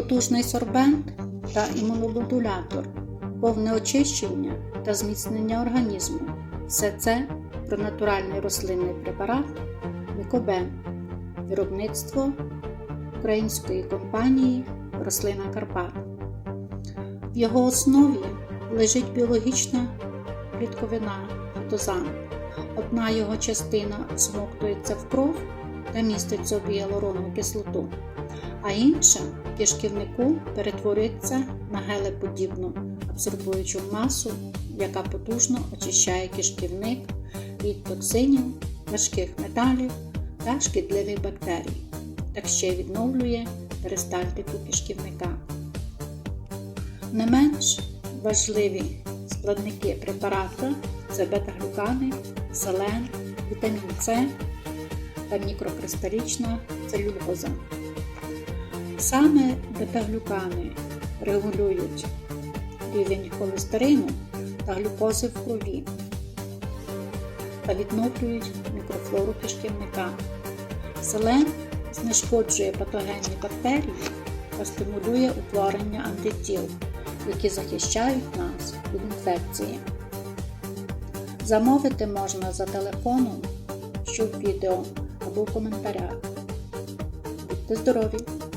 потужний сорбент та імуномодулятор, повне очищення та зміцнення організму. Все це про натуральний рослинний препарат Мікобен, виробництво української компанії Рослина Карпат. В його основі лежить біологічна клітковина фітозан. Одна його частина всмоктується в кров та містить собі гіалуронову кислоту, а інша в кишківнику перетворюється на гелеподібну абсорбуючу масу, яка потужно очищає кишківник від токсинів, важких металів та шкідливих бактерій, так ще відновлює перистальтику кишківника. Не менш важливі складники препарату це бета-глюкани, селен, вітамін С та мікрокристалічна целюлоза. Саме бета-глюкани регулюють рівень холестерину та глюкози в крові та відновлюють мікрофлору кишківника. Селен знешкоджує патогенні бактерії та стимулює утворення антитіл, які захищають нас від інфекції. Замовити можна за телефоном, що в відео або в коментарях. Будьте здорові!